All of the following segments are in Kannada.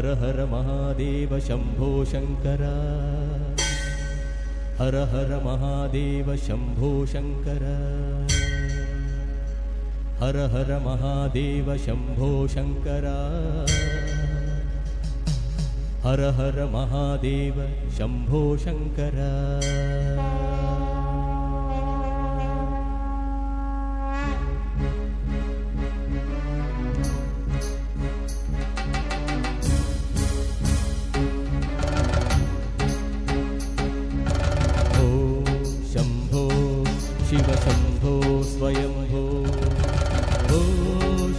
हर हर महादेव शम्भो शङ्कर हर हर महादेव शम्भो शङ्कर हर हर महादेव शम्भो शङ्कर हर हर महादेव शम्भो शङ्कर శంభో ఓ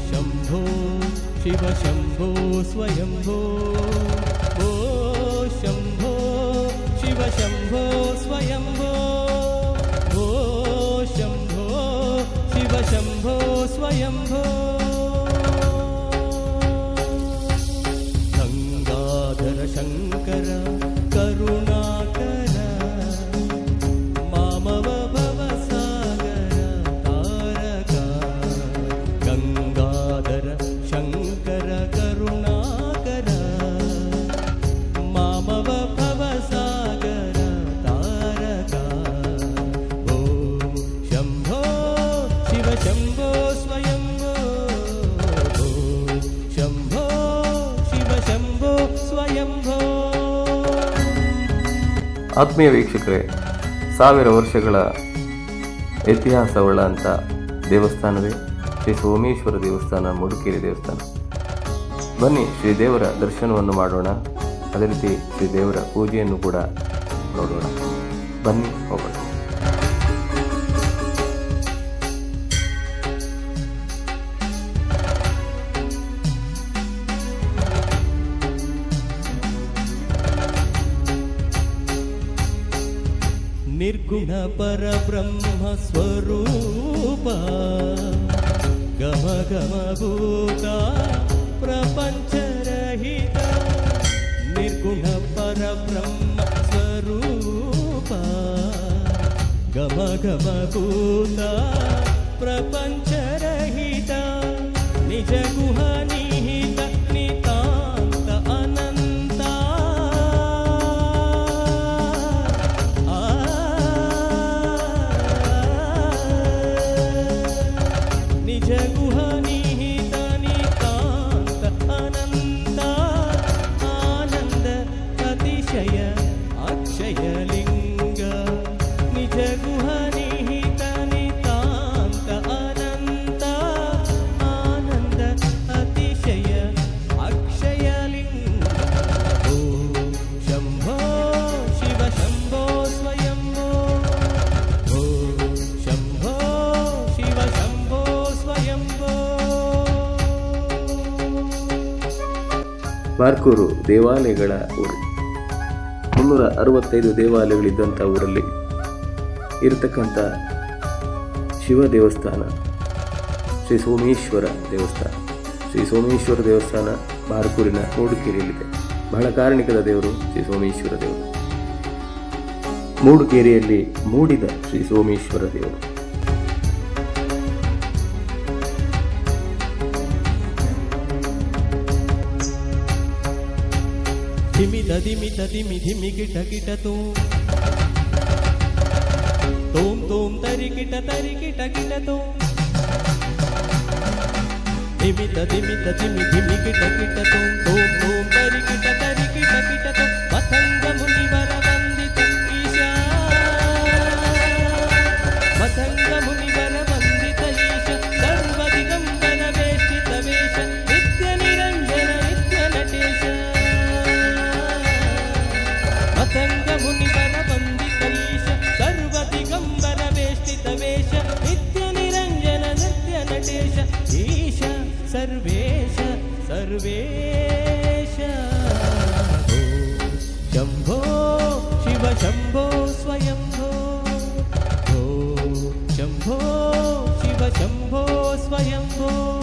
శంభో శివ శంభో స్వయంభో ఓ శంభో శివ శంభో స్వయంభో ఓ శంభో శివ శంభో స్వయంభో शम्भो स्वयम्भो ॐ शम्भो शिव शम्भो स्वयम्भो ಆತ್ಮೀಯ ವೀಕ್ಷಕರೇ ಸಾವಿರ ವರ್ಷಗಳ ಇತಿಹಾಸವುಳ್ಳಂಥ ದೇವಸ್ಥಾನವೇ ಶ್ರೀ ಸೋಮೇಶ್ವರ ದೇವಸ್ಥಾನ ಮುಡುಕೇರಿ ದೇವಸ್ಥಾನ ಬನ್ನಿ ಶ್ರೀ ದೇವರ ದರ್ಶನವನ್ನು ಮಾಡೋಣ ಅದೇ ರೀತಿ ಶ್ರೀ ದೇವರ ಪೂಜೆಯನ್ನು ಕೂಡ ನೋಡೋಣ ಬನ್ನಿ ಹೋಗೋಣ निर्गुण पर ब्रह्म स्वरूप गम गम भूता प्रपंच रहित निर्गुण पर ब्रह्म स्वरूप गम गम भूता प्रपंच रहित निज गुण ಬಾರ್ಕೂರು ದೇವಾಲಯಗಳ ಊರು. ಮುನ್ನೂರ ಅರವತ್ತೈದು ದೇವಾಲಯಗಳಿದ್ದಂಥ ಊರಲ್ಲಿ ಇರತಕ್ಕಂಥ ಶಿವ ದೇವಸ್ಥಾನ, ಶ್ರೀ ಸೋಮೇಶ್ವರ ದೇವಸ್ಥಾನ. ಶ್ರೀ ಸೋಮೇಶ್ವರ ದೇವಸ್ಥಾನ ಬಾರ್ಕೂರಿನ ಮೂಡುಕೇರಿಯಲ್ಲಿದೆ. ಬಹಳ ಕಾರಣಿಕದ ದೇವರು ಶ್ರೀ ಸೋಮೇಶ್ವರ ದೇವರು. ಮೂಡುಕೇರಿಯಲ್ಲಿ ಮೂಡಿದ ಶ್ರೀ ಸೋಮೇಶ್ವರ ದೇವರು. ధిమి దదిమి తదిమి ధిమి గిట గిటతో తోం. తోం తరికిట తరికిట గిటతో ధిమి తదిమి తదిమి ధిమి గిట గిటతో తోం. తోం తరికిట सर्वेश सर्वेश शम्भो शिव शम्भो स्वयम्भो शम्भो शिव शम्भो स्वयम्भो